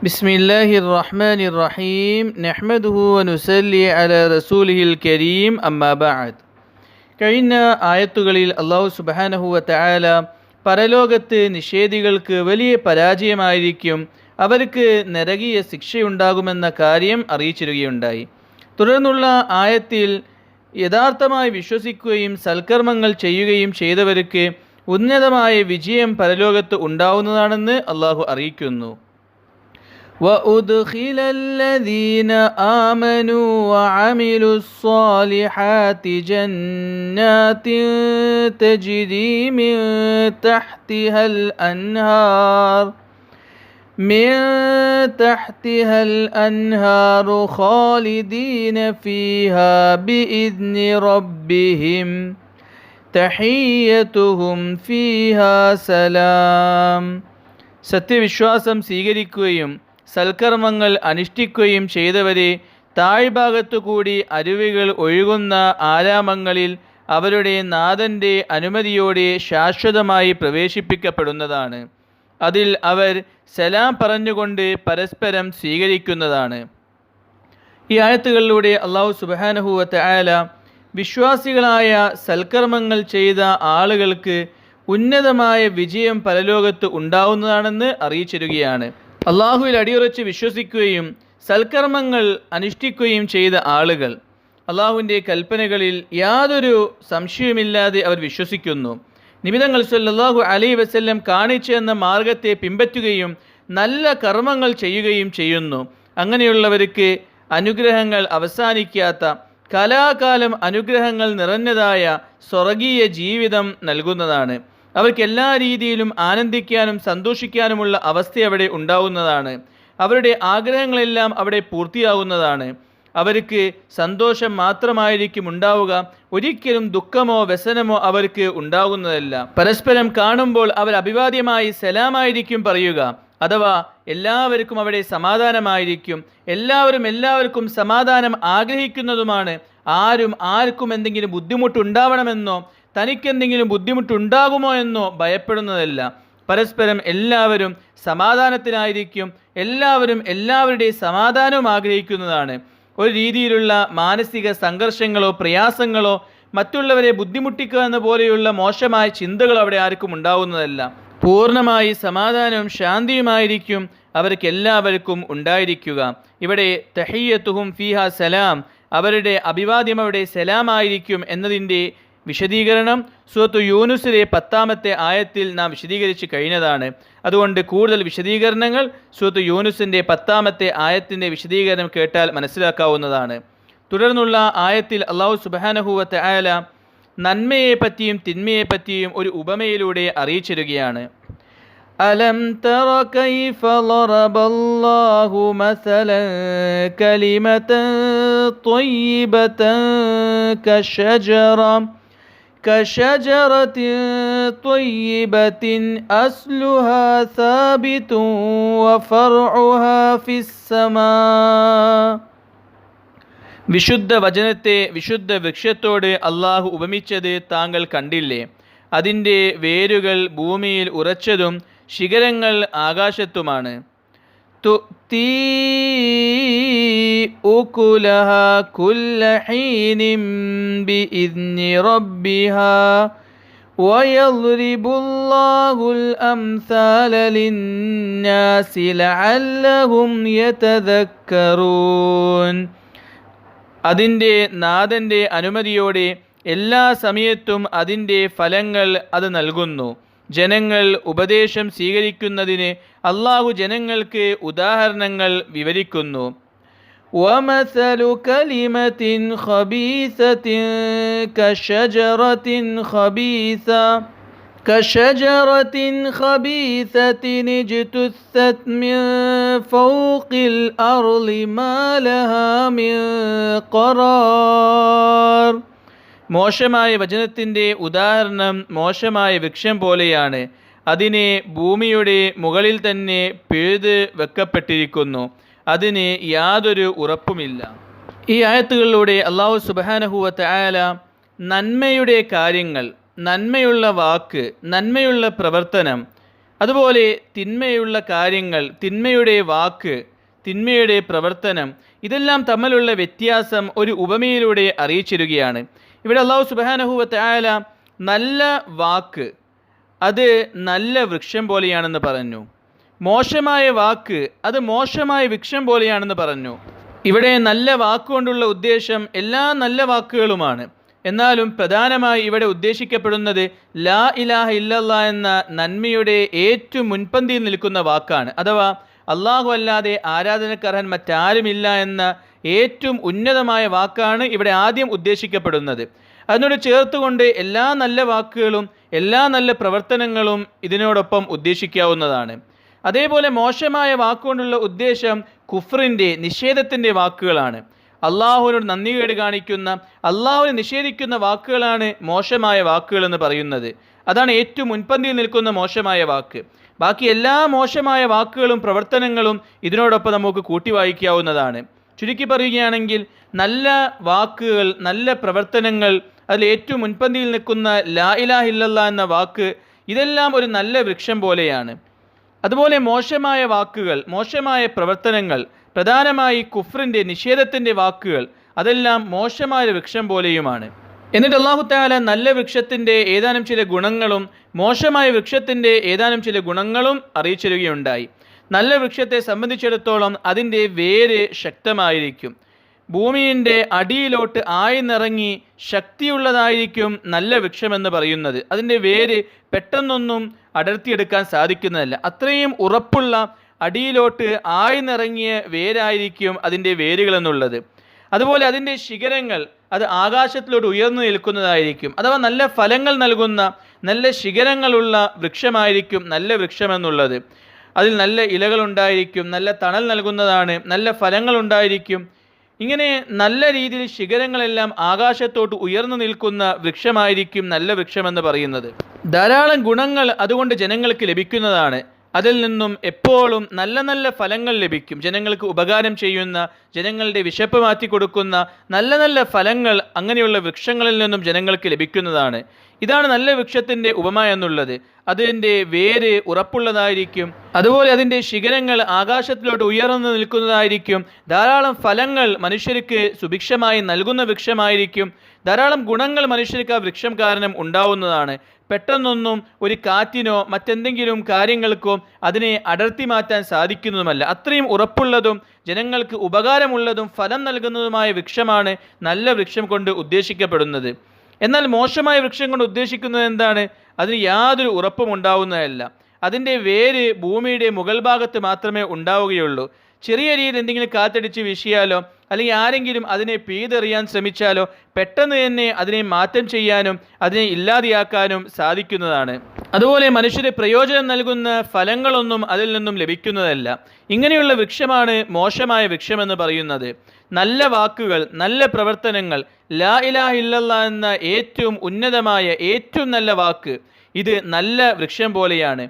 بسم الله الرحمن الرحيم نحمده ونسلي على رسوله الكريم أما بعد കഴിഞ്ഞ ആയത്തുകളിൽ അള്ളാഹു സുബാനഹുവ തആല പരലോകത്ത് നിഷേധികൾക്ക് വലിയ പരാജയമായിരിക്കും അവർക്ക് നരകീയ ശിക്ഷയുണ്ടാകുമെന്ന കാര്യം അറിയിച്ചിരുകയുണ്ടായി തുടർന്നുള്ള ആയത്തിൽ യഥാർത്ഥമായി വിശ്വസിക്കുകയും സൽക്കർമ്മങ്ങൾ ചെയ്യുകയും ചെയ്തവർക്ക് ഉന്നതമായ വിജയം പരലോകത്ത് ഉണ്ടാവുന്നതാണെന്ന് അള്ളാഹു അറിയിക്കുന്നു وأدخل الذين آمنوا وعملوا الصالحات جنات تجري من تحتها الأنهار من تحتها الأنهار خالدين فيها بإذن ربهم تحيتهم فيها سلام സത്യവിശ്വാസം സ്വീകരിക്കുകയും സൽക്കർമ്മങ്ങൾ അനുഷ്ഠിക്കുകയും ചെയ്തവരെ താഴ്ഭാഗത്തു കൂടി അരുവികൾ ഒഴുകുന്ന ആരാമങ്ങളിൽ അവരുടെ നാഥന്റെ അനുമതിയോടെ ശാശ്വതമായി പ്രവേശിപ്പിക്കപ്പെടുന്നതാണ്. അതിൽ അവർ സലാം പറഞ്ഞുകൊണ്ട് പരസ്പരം സ്വീകരിക്കുന്നതാണ്. ഈ ആയത്തുകളിലൂടെ അള്ളാഹു സുബാനഹുവത്ത് ആയാല വിശ്വാസികളായ സൽക്കർമ്മങ്ങൾ ചെയ്ത ആളുകൾക്ക് ഉന്നതമായ വിജയം പരലോകത്ത് ഉണ്ടാവുന്നതാണെന്ന് അറിയിച്ചിരുകയാണ് അള്ളാഹുവിൽ അടിയുറച്ച് വിശ്വസിക്കുകയും സൽക്കർമ്മങ്ങൾ അനുഷ്ഠിക്കുകയും ചെയ്ത ആളുകൾ. അള്ളാഹുവിന്റെ കൽപ്പനകളിൽ യാതൊരു സംശയവുമില്ലാതെ അവർ വിശ്വസിക്കുന്നു. നിമിതങ്ങൾ സല്ലാഹു അലൈ വസ്ല്ലം കാണിച്ചു എന്ന മാർഗത്തെ പിൻപറ്റുകയും നല്ല കർമ്മങ്ങൾ ചെയ്യുകയും ചെയ്യുന്നു. അങ്ങനെയുള്ളവർക്ക് അനുഗ്രഹങ്ങൾ അവസാനിക്കാത്ത കലാകാലം അനുഗ്രഹങ്ങൾ നിറഞ്ഞതായ സ്വർഗീയ ജീവിതം നൽകുന്നതാണ്. അവർക്ക് എല്ലാ രീതിയിലും ആനന്ദിക്കാനും സന്തോഷിക്കാനുമുള്ള അവസ്ഥ അവിടെ ഉണ്ടാവുന്നതാണ്. അവരുടെ ആഗ്രഹങ്ങളെല്ലാം അവിടെ പൂർത്തിയാവുന്നതാണ്. അവർക്ക് സന്തോഷം മാത്രമായിരിക്കും ഉണ്ടാവുക. ഒരിക്കലും ദുഃഖമോ വ്യസനമോ അവർക്ക് ഉണ്ടാകുന്നതല്ല പരസ്പരം കാണുമ്പോൾ അവർ അഭിവാദ്യമായി സലാമായിരിക്കും പറയുക. അഥവാ എല്ലാവർക്കും അവിടെ സമാധാനമായിരിക്കും. എല്ലാവരും എല്ലാവർക്കും സമാധാനം ആഗ്രഹിക്കുന്നതുമാണ്. ആരും ആർക്കും എന്തെങ്കിലും ബുദ്ധിമുട്ടുണ്ടാവണമെന്നോ തനിക്കെന്തെങ്കിലും ബുദ്ധിമുട്ടുണ്ടാകുമോ എന്നോ ഭയപ്പെടുന്നതല്ല. പരസ്പരം എല്ലാവരും സമാധാനത്തിനായിരിക്കും എല്ലാവരും എല്ലാവരുടെയും സമാധാനവും ആഗ്രഹിക്കുന്നതാണ്. ഒരു രീതിയിലുള്ള മാനസിക സംഘർഷങ്ങളോ പ്രയാസങ്ങളോ മറ്റുള്ളവരെ ബുദ്ധിമുട്ടിക്കുക എന്ന പോലെയുള്ള മോശമായ ചിന്തകൾ അവിടെ ആർക്കും ഉണ്ടാവുന്നതല്ല. പൂർണമായി സമാധാനവും ശാന്തിയുമായിരിക്കും അവർക്ക് എല്ലാവർക്കും ഉണ്ടായിരിക്കുക. ഇവിടെ തഹയ്യത്തുഹും ഫിഹ സലാം അവരുടെ അഭിവാദ്യം അവിടെ സലാമായിരിക്കും എന്നതിന്റെ വിശദീകരണം സുഹൃത്തു യൂനുസിലെ പത്താമത്തെ ആയത്തിൽ നാം വിശദീകരിച്ച് കഴിഞ്ഞതാണ് അതുകൊണ്ട് കൂടുതൽ വിശദീകരണങ്ങൾ സുഹൃത്തു യൂനുസിൻ്റെ പത്താമത്തെ ആയത്തിൻ്റെ വിശദീകരണം കേട്ടാൽ മനസ്സിലാക്കാവുന്നതാണ് തുടർന്നുള്ള ആയത്തിൽ അള്ളാഹു സുബാനഹുവത്തെ ആയ നന്മയെ പറ്റിയും തിന്മയെ പറ്റിയും ഒരു ഉപമയിലൂടെ അറിയിച്ചിരുകയാണ് ألم تر كيف ضرب الله مثلا كلمة طيبة كشجرة كشجرة طيبة أصلها ثابت وفرعها في السماء വിശുദ്ധ വചനത്തെ വിശുദ്ധ വൃക്ഷത്തോട് അള്ളാഹു ഉപമിച്ചത് താങ്കൾ കണ്ടില്ലേ അതിൻ്റെ വേരുകൾ ഭൂമിയിൽ ഉറച്ചതും ശിഖരങ്ങൾ ആകാശത്തുമാണ് തുക്തീ أكلها كل حين بإذن ربها ويضرب الله الأمثال للناس لعلهم يتذكرون അതിൻ്റെ നാഥൻ്റെ അനുമതിയോടെ എല്ലാ സമയത്തും അതിൻ്റെ ഫലങ്ങൾ അത് നൽകുന്നു ജനങ്ങൾ ഉപദേശം സ്വീകരിക്കുന്നതിന് അള്ളാഹു ജനങ്ങൾക്ക് ഉദാഹരണങ്ങൾ വിവരിക്കുന്നു ومثل كلمة خبيثة كشجرة خبيثة كشجرة خبيثة اجتثت من فوق الأرض ما لها من قرار മോശമായ വചനത്തിൻ്റെ ഉദാഹരണം മോശമായ വൃക്ഷം പോലെയാണ് അതിനെ ഭൂമിയുടെ മുകളിൽ തന്നെ പിഴുത് വെക്കപ്പെട്ടിരിക്കുന്നു അതിന് യാതൊരു ഉറപ്പുമില്ല. ഈ ആയത്തുകളിലൂടെ അള്ളാഹു സുബാനഹുവത്ത് ആയാല നന്മയുടെ കാര്യങ്ങൾ നന്മയുള്ള വാക്ക് നന്മയുള്ള പ്രവർത്തനം അതുപോലെ തിന്മയുള്ള കാര്യങ്ങൾ തിന്മയുടെ വാക്ക് തിന്മയുടെ പ്രവർത്തനം ഇതെല്ലാം തമ്മിലുള്ള വ്യത്യാസം ഒരു ഉപമയിലൂടെ അറിയിച്ചിരുകയാണ് ഇവിടെ അള്ളാഹു സുബാനഹുവത്ത് ആയാല നല്ല വാക്ക് അത് നല്ല വൃക്ഷം പോലെയാണെന്ന് പറഞ്ഞു. മോശമായ വാക്ക് അത് മോശമായ വൃക്ഷം പോലെയാണെന്ന് പറഞ്ഞു. ഇവിടെ നല്ല വാക്കുകൊണ്ടുള്ള ഉദ്ദേശം എല്ലാ നല്ല വാക്കുകളുമാണ്. എന്നാലും പ്രധാനമായി ഇവിടെ ഉദ്ദേശിക്കപ്പെടുന്നത് ലാ ഇലാഹ ഇല്ലല്ല എന്ന നന്മയുടെ ഏറ്റവും മുൻപന്തിയിൽ നിൽക്കുന്ന വാക്കാണ്. അഥവാ അള്ളാഹു അല്ലാതെ ആരാധനക്കർഹൻ മറ്റാരുമില്ല എന്ന ഏറ്റവും ഉന്നതമായ വാക്കാണ് ഇവിടെ ആദ്യം ഉദ്ദേശിക്കപ്പെടുന്നത്. അതിനോട് ചേർത്തുകൊണ്ട് എല്ലാ നല്ല വാക്കുകളും എല്ലാ നല്ല പ്രവർത്തനങ്ങളും ഇതിനോടൊപ്പം ഉദ്ദേശിക്കാവുന്നതാണ്. അതേപോലെ മോശമായ വാക്കുകൊണ്ടുള്ള ഉദ്ദേശം കുഫറിന്റെ നിഷേധത്തിന്റെ വാക്കുകളാണ്. അള്ളാഹുവിനോട് നന്ദി കേട് കാണിക്കുന്ന അള്ളാഹുവിനെ നിഷേധിക്കുന്ന വാക്കുകളാണ് മോശമായ വാക്കുകൾ എന്ന് പറയുന്നത്. അതാണ് ഏറ്റവും മുൻപന്തിയിൽ നിൽക്കുന്ന മോശമായ വാക്ക്. ബാക്കി എല്ലാ മോശമായ വാക്കുകളും പ്രവർത്തനങ്ങളും ഇതിനോടൊപ്പം നമുക്ക് കൂട്ടി വായിക്കാവുന്നതാണ് ചുരുക്കി പറയുകയാണെങ്കിൽ നല്ല വാക്കുകൾ നല്ല പ്രവർത്തനങ്ങൾ അതിൽ ഏറ്റവും മുൻപന്തിയിൽ നിൽക്കുന്ന ലാ ഇലാഹ ഇല്ലല്ലാ എന്ന വാക്ക് ഇതെല്ലാം ഒരു നല്ല വൃക്ഷം പോലെയാണ്. അതുപോലെ മോശമായ വാക്കുകൾ മോശമായ പ്രവർത്തനങ്ങൾ പ്രധാനമായി കുഫ്രിന്റെ നിഷേധത്തിന്റെ വാക്കുകൾ അതെല്ലാം മോശമായ വൃക്ഷം പോലെയുമാണ്. എന്നിട്ട് അള്ളാഹുത്താല നല്ല വൃക്ഷത്തിന്റെ ഏതാനും ചില ഗുണങ്ങളും മോശമായ വൃക്ഷത്തിന്റെ ഏതാനും ചില ഗുണങ്ങളും അറിയിച്ചിരുകയുണ്ടായി നല്ല വൃക്ഷത്തെ സംബന്ധിച്ചിടത്തോളം അതിന്റെ വേര് ശക്തമായിരിക്കും. ഭൂമിയുടെ അടിയിലോട്ട് ആയിന്നിറങ്ങി ശക്തിയുള്ളതായിരിക്കും നല്ല വൃക്ഷമെന്ന് പറയുന്നത്. അതിന്റെ വേര് പെട്ടെന്നൊന്നും അടർത്തിയെടുക്കാൻ സാധിക്കുന്നതല്ല. അത്രയും ഉറപ്പുള്ള അടിയിലോട്ട് ആഴ്ന്നിറങ്ങിയ വേരായിരിക്കും അതിന്റെ വേരുകൾ എന്നുള്ളത് അതുപോലെ അതിന്റെ ശിഖരങ്ങൾ അത് ആകാശത്തിലോട്ട് ഉയർന്നു നിൽക്കുന്നതായിരിക്കും. അഥവാ നല്ല ഫലങ്ങൾ നൽകുന്ന നല്ല ശിഖരങ്ങളുള്ള വൃക്ഷമായിരിക്കും നല്ല വൃക്ഷമെന്നുള്ളത്. അതിൽ നല്ല ഇലകളുണ്ടായിരിക്കും നല്ല തണൽ നൽകുന്നതാണ് നല്ല ഫലങ്ങളുണ്ടായിരിക്കും ഇങ്ങനെ നല്ല രീതിയിൽ ശിഖരങ്ങളെല്ലാം ആകാശത്തോട്ട് ഉയർന്നു നിൽക്കുന്ന വൃക്ഷമായിരിക്കും നല്ല വൃക്ഷമെന്ന് പറയുന്നത്. ധാരാളം ഗുണങ്ങൾ അതുകൊണ്ട് ജനങ്ങൾക്ക് ലഭിക്കുന്നതാണ്. അതിൽ നിന്നും എപ്പോഴും നല്ല നല്ല ഫലങ്ങൾ ലഭിക്കും. ജനങ്ങൾക്ക് ഉപകാരം ചെയ്യുന്ന ജനങ്ങളുടെ വിശപ്പ് മാറ്റി കൊടുക്കുന്ന നല്ല നല്ല ഫലങ്ങൾ അങ്ങനെയുള്ള വൃക്ഷങ്ങളിൽ നിന്നും ജനങ്ങൾക്ക് ലഭിക്കുന്നതാണ്. ഇതാണ് നല്ല വൃക്ഷത്തിന്റെ ഉപമ എന്നുള്ളത്. അതിന്റെ വേര് ഉറപ്പുള്ളതായിരിക്കും. അതുപോലെ അതിന്റെ ശിഖരങ്ങൾ ആകാശത്തിലോട്ട് ഉയർന്നു നിൽക്കുന്നതായിരിക്കും. ധാരാളം ഫലങ്ങൾ മനുഷ്യർക്ക് സുഭിക്ഷമായി നൽകുന്ന വൃക്ഷമായിരിക്കും. ധാരാളം ഗുണങ്ങൾ മനുഷ്യർക്ക് ആ വൃക്ഷം കാരണം ഉണ്ടാവുന്നതാണ്. പെട്ടെന്നൊന്നും ഒരു കാറ്റിനോ മറ്റെന്തെങ്കിലും കാര്യങ്ങൾക്കോ അതിനെ അടർത്തി മാറ്റാൻ സാധിക്കുന്നതുമല്ല. അത്രയും ഉറപ്പുള്ളതും ജനങ്ങൾക്ക് ഉപകാരമുള്ളതും ഫലം നൽകുന്നതുമായ വൃക്ഷമാണ് നല്ല വൃക്ഷം കൊണ്ട് ഉദ്ദേശിക്കപ്പെടുന്നത്. എന്നാൽ മോശമായ വൃക്ഷം കൊണ്ട് ഉദ്ദേശിക്കുന്നത് എന്താണ്? അതിന് യാതൊരു ഉറപ്പും ഉണ്ടാവുന്നതല്ല. അതിന്റെ വേര് ഭൂമിയുടെ മുകൾ ഭാഗത്ത് മാത്രമേ ഉണ്ടാവുകയുള്ളൂ. ചെറിയ രീതിയിൽ എന്തെങ്കിലും കാറ്റടിച്ച് വീശിയാലോ അല്ലെങ്കിൽ ആരെങ്കിലും അതിനെ പീതെറിയാൻ ശ്രമിച്ചാലോ പെട്ടെന്ന് തന്നെ അതിനെ മാറ്റം ചെയ്യാനും അതിനെ ഇല്ലാതെയാക്കാനും സാധിക്കുന്നതാണ്. അതുപോലെ മനുഷ്യരെ പ്രയോജനം നൽകുന്ന ഫലങ്ങളൊന്നും അതിൽ നിന്നും ലഭിക്കുന്നതല്ല. ഇങ്ങനെയുള്ള വൃക്ഷമാണ് മോശമായ വൃക്ഷമെന്ന് പറയുന്നത്. നല്ല വാക്കുകൾ നല്ല പ്രവർത്തനങ്ങൾ ലാ ഇലാ ഇല്ലല്ല എന്ന ഏറ്റവും ഉന്നതമായ ഏറ്റവും നല്ല വാക്ക് ഇത് നല്ല വൃക്ഷം പോലെയാണ്.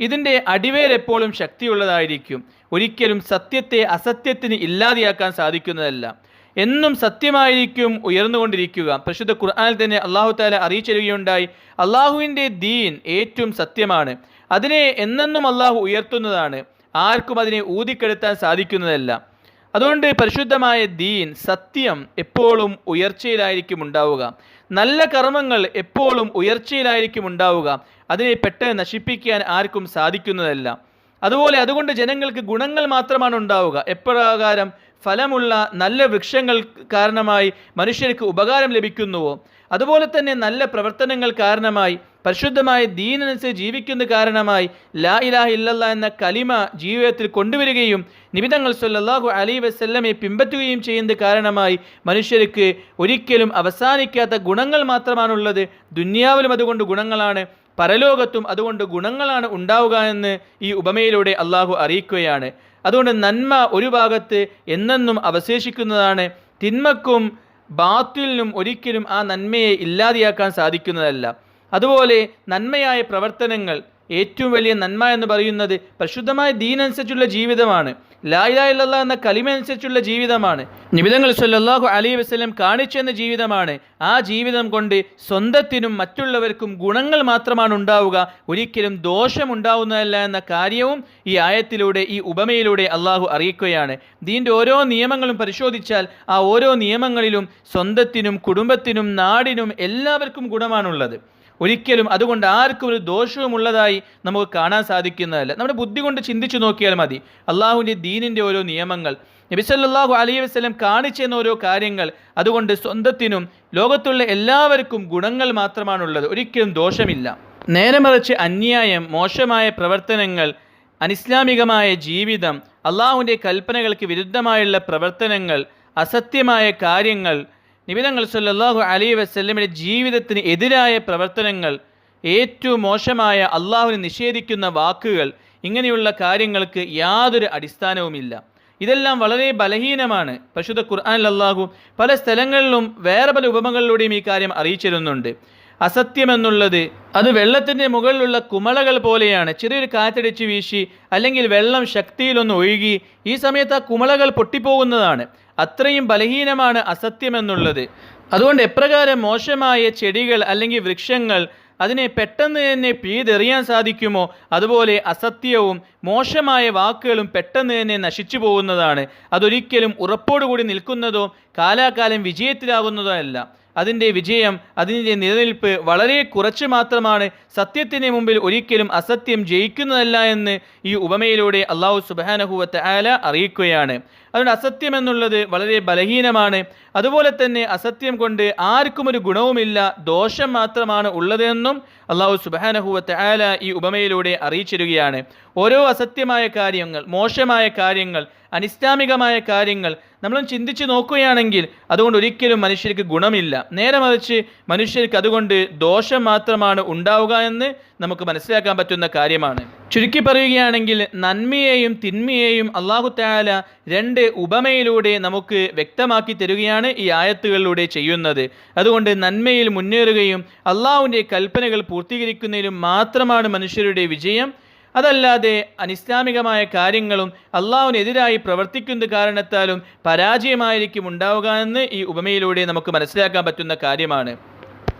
ഇതിന്റെ അടിവേരെപ്പോഴും ശക്തിയുള്ളതായിരിക്കും. ഒരിക്കലും സത്യത്തെ അസത്യത്തിന് ഇല്ലാതെയാക്കാൻ സാധിക്കുന്നതല്ല. എന്നും സത്യമായിരിക്കും ഉയർന്നുകൊണ്ടിരിക്കുക. പരിശുദ്ധ ഖുർആാനിൽ തന്നെ അള്ളാഹു താല അറിയിച്ചിരുകയുണ്ടായി അള്ളാഹുവിന്റെ ദീൻ ഏറ്റവും സത്യമാണ്. അതിനെ എന്നെന്നും അള്ളാഹു ഉയർത്തുന്നതാണ്. ആർക്കും അതിനെ ഊതിക്കെടുത്താൻ സാധിക്കുന്നതല്ല. അതുകൊണ്ട് പരിശുദ്ധമായ ദീൻ സത്യം എപ്പോഴും ഉയർച്ചയിലായിരിക്കും ഉണ്ടാവുക. നല്ല കർമ്മങ്ങൾ എപ്പോഴും ഉയർച്ചയിലായിരിക്കും ഉണ്ടാവുക. അതിനെ പെട്ടെന്ന് നശിപ്പിക്കാൻ ആർക്കും സാധിക്കുന്നതല്ല. അതുപോലെ അതുകൊണ്ട് ജനങ്ങൾക്ക് ഗുണങ്ങൾ മാത്രമാണ് ഉണ്ടാവുക. എപ്രകാരം ഫലമുള്ള നല്ല വൃക്ഷങ്ങൾ കാരണമായി മനുഷ്യർക്ക് ഉപകാരം ലഭിക്കുന്നുവോ? അതുപോലെ തന്നെ നല്ല പ്രവർത്തനങ്ങൾ കാരണമായി പരിശുദ്ധമായ ദീനനുസരിച്ച് ജീവിക്കുന്ന കാരണമായി ലാ ഇലാഹ ഇല്ലല്ല എന്ന കലിമ ജീവിതത്തിൽ കൊണ്ടുവരികയും നിബിതങ്ങൾ സല്ലാഹു അലി വസ്ല്ലമെ പിൻപറ്റുകയും ചെയ്യുന്നത് കാരണമായി മനുഷ്യർക്ക് ഒരിക്കലും അവസാനിക്കാത്ത ഗുണങ്ങൾ മാത്രമാണുള്ളത്. ദുന്യാവിലും അതുകൊണ്ട് ഗുണങ്ങളാണ്. പരലോകത്തും അതുകൊണ്ട് ഗുണങ്ങളാണ് ഉണ്ടാവുക എന്ന് ഈ ഉപമയിലൂടെ അള്ളാഹു അറിയിക്കുകയാണ്. അതുകൊണ്ട് നന്മ ഒരു ഭാഗത്ത് എന്നെന്നും അവശേഷിക്കുന്നതാണ് തിന്മക്കും ബാത്തിലിനും ഒരിക്കലും ആ നന്മയെ ഇല്ലാതെയാക്കാൻ സാധിക്കുന്നതല്ല. അതുപോലെ നന്മയായ പ്രവർത്തനങ്ങൾ ഏറ്റവും വലിയ നന്മ എന്ന് പറയുന്നത് പരിശുദ്ധമായ ദീൻ അനുസരിച്ചുള്ള ജീവിതമാണ് ലായിലായില്ല എന്ന കലിമ അനുസരിച്ചുള്ള ജീവിതമാണ്. നിബിതങ്ങൾ സല്ലാഹു അലൈഹി വസ്ലം കാണിച്ചെന്ന ജീവിതമാണ്. ആ ജീവിതം കൊണ്ട് സ്വന്തത്തിനും മറ്റുള്ളവർക്കും ഗുണങ്ങൾ മാത്രമാണ് ഉണ്ടാവുക. ഒരിക്കലും ദോഷമുണ്ടാവുന്നതല്ല എന്ന കാര്യവും ഈ ആയത്തിലൂടെ ഈ ഉപമയിലൂടെ അള്ളാഹു അറിയിക്കുകയാണ്. ദീന്റെ ഓരോ നിയമങ്ങളും പരിശോധിച്ചാൽ ആ ഓരോ നിയമങ്ങളിലും സ്വന്തത്തിനും കുടുംബത്തിനും നാടിനും എല്ലാവർക്കും ഗുണമാണുള്ളത്. ഒരിക്കലും അതുകൊണ്ട് ആർക്കും ഒരു ദോഷവും ഉള്ളതായി നമുക്ക് കാണാൻ സാധിക്കുന്നതല്ല. നമ്മുടെ ബുദ്ധി കൊണ്ട് ചിന്തിച്ചു നോക്കിയാൽ മതി. അള്ളാഹുവിന്റെ ദീനിന്റെ ഓരോ നിയമങ്ങൾ നബിസല്ലാഹു അലൈഹി വസ്ലം കാണിച്ചെന്ന ഓരോ കാര്യങ്ങൾ അതുകൊണ്ട് സ്വന്തത്തിനും ലോകത്തുള്ള എല്ലാവർക്കും ഗുണങ്ങൾ മാത്രമാണുള്ളത്. ഒരിക്കലും ദോഷമില്ല. നേരെ മറിച്ച് അന്യായം മോശമായ പ്രവർത്തനങ്ങൾ അനിസ്ലാമികമായ ജീവിതം അള്ളാഹുവിന്റെ കൽപ്പനകൾക്ക് വിരുദ്ധമായുള്ള പ്രവർത്തനങ്ങൾ അസത്യമായ കാര്യങ്ങൾ നിബിതങ്ങൾ സല്ലാഹു അലി വസ്ല്ലമിന്റെ ജീവിതത്തിന് എതിരായ പ്രവർത്തനങ്ങൾ ഏറ്റവും മോശമായ അള്ളാഹുവിനെ നിഷേധിക്കുന്ന വാക്കുകൾ ഇങ്ങനെയുള്ള കാര്യങ്ങൾക്ക് യാതൊരു അടിസ്ഥാനവുമില്ല. ഇതെല്ലാം വളരെ ബലഹീനമാണ്. പരിശുദ്ധ ഖുർആൻ അള്ളാഹു പല സ്ഥലങ്ങളിലും വേറെ പല ഉപമകളിലൂടെയും ഈ കാര്യം അറിയിച്ചിരുന്നുണ്ട്. അസത്യമെന്നുള്ളത് അത് വെള്ളത്തിന്റെ മുകളിലുള്ള കുമളകൾ പോലെയാണ്. ചെറിയൊരു കാറ്റടിച്ച് വീശി അല്ലെങ്കിൽ വെള്ളം ശക്തിയിലൊന്ന് ഒഴുകി ഈ സമയത്ത് ആ കുമളകൾ പൊട്ടിപ്പോകുന്നതാണ്. അത്രയും ബലഹീനമാണ് അസത്യമെന്നുള്ളത്. അതുകൊണ്ട് എപ്രകാരം മോശമായ ചെടികൾ അല്ലെങ്കിൽ വൃക്ഷങ്ങൾ അതിനെ പെട്ടെന്ന് തന്നെ പിഴുതെറിയാൻ സാധിക്കുമോ? അതുപോലെ അസത്യവും മോശമായ വാക്കുകളും പെട്ടെന്ന് തന്നെ നശിച്ചു പോകുന്നതാണ്. അതൊരിക്കലും ഉറപ്പോടുകൂടി നിൽക്കുന്നതോ കാലാകാലം വിജയത്തിലാകുന്നതോ അല്ല. അതിന്റെ വിജയം അതിന്റെ നിലനിൽപ്പ് വളരെ കുറച്ച് മാത്രമാണ്. സത്യത്തിന് മുമ്പിൽ ഒരിക്കലും അസത്യം ജയിക്കുന്നതല്ല എന്ന് ഈ ഉപമയിലൂടെ അള്ളാഹു സുബാനഹുവത്ത് ആല അറിയിക്കുകയാണ്. അതുകൊണ്ട് അസത്യം എന്നുള്ളത് വളരെ ബലഹീനമാണ്. അതുപോലെ തന്നെ അസത്യം കൊണ്ട് ആർക്കും ഒരു ഗുണവുമില്ല ദോഷം മാത്രമാണ് ഉള്ളതെന്നും അള്ളാഹു സുബാനഹുവത്ത് ആല ഈ ഉപമയിലൂടെ അറിയിച്ചിരുകയാണ് ഓരോ അസത്യമായ കാര്യങ്ങൾ മോശമായ കാര്യങ്ങൾ അനിസ്ലാമികമായ കാര്യങ്ങൾ നമ്മൾ ചിന്തിച്ച് നോക്കുകയാണെങ്കിൽ അതുകൊണ്ട് ഒരിക്കലും മനുഷ്യർക്ക് ഗുണമില്ല. നേരെ മറിച്ച് മനുഷ്യർക്ക് അതുകൊണ്ട് ദോഷം മാത്രമാണ് ഉണ്ടാവുക എന്ന് നമുക്ക് മനസ്സിലാക്കാൻ പറ്റുന്ന കാര്യമാണ്. ചുരുക്കി പറയുകയാണെങ്കിൽ നന്മയെയും തിന്മയെയും അള്ളാഹു താല രണ്ട് ഉപമയിലൂടെ നമുക്ക് വ്യക്തമാക്കി തരികയാണ് ഈ ആയത്തുകളിലൂടെ ചെയ്യുന്നത്. അതുകൊണ്ട് നന്മയിൽ മുന്നേറുകയും അള്ളാഹുവിന്റെ കൽപ്പനകൾ പൂർത്തീകരിക്കുന്നതിലും മാത്രമാണ് മനുഷ്യരുടെ വിജയം. അതല്ലാതെ അനിസ്ലാമികമായ കാര്യങ്ങളും അള്ളാഹുവിനെതിരായി പ്രവർത്തിക്കുന്ന കാരണത്താലും പരാജയമായിരിക്കും ഉണ്ടാവുക എന്ന് ഈ ഉപമയിലൂടെ നമുക്ക് മനസ്സിലാക്കാൻ പറ്റുന്ന കാര്യമാണ്.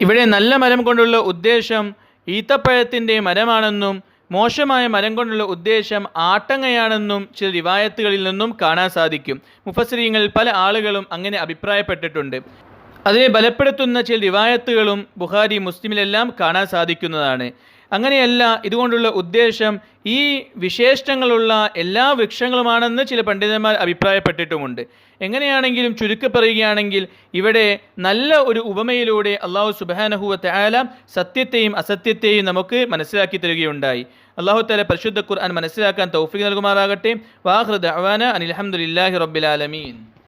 ഇവിടെ നല്ല മരം കൊണ്ടുള്ള ഉദ്ദേശം ഈത്തപ്പഴത്തിന്റെ മരമാണെന്നും മോശമായ മരം കൊണ്ടുള്ള ഉദ്ദേശം ആട്ടങ്ങയാണെന്നും ചില റിവായത്തുകളിൽ നിന്നും കാണാൻ സാധിക്കും. മുഫസരീങ്ങളിൽ പല ആളുകളും അങ്ങനെ അഭിപ്രായപ്പെട്ടിട്ടുണ്ട്. അതിനെ ബലപ്പെടുത്തുന്ന ചില റിവായത്തുകളും ബുഹാരി മുസ്ലിമിലെല്ലാം കാണാൻ സാധിക്കുന്നതാണ്. അങ്ങനെയല്ല ഇതുകൊണ്ടുള്ള ഉദ്ദേശം ഈ വിശേഷങ്ങളുള്ള എല്ലാ വൃക്ഷങ്ങളുമാണെന്ന് ചില പണ്ഡിതന്മാർ അഭിപ്രായപ്പെട്ടിട്ടുമുണ്ട്. എങ്ങനെയാണെങ്കിലും ചുരുക്കി പറയുകയാണെങ്കിൽ ഇവിടെ നല്ല ഒരു ഉപമയിലൂടെ അള്ളാഹു സുബാനഹുവ ആല സത്യത്തെയും അസത്യത്തെയും നമുക്ക് മനസ്സിലാക്കി തരികയുണ്ടായി. അള്ളാഹു താല പരിശുദ്ധ ഖുർആൻ മനസ്സിലാക്കാൻ തൗഫിക് നൽകുമാറാകട്ടെ. വാഹൃദ് അവാന അനിൽഹമുല്ലാഹി റബ്ബിലാലമീൻ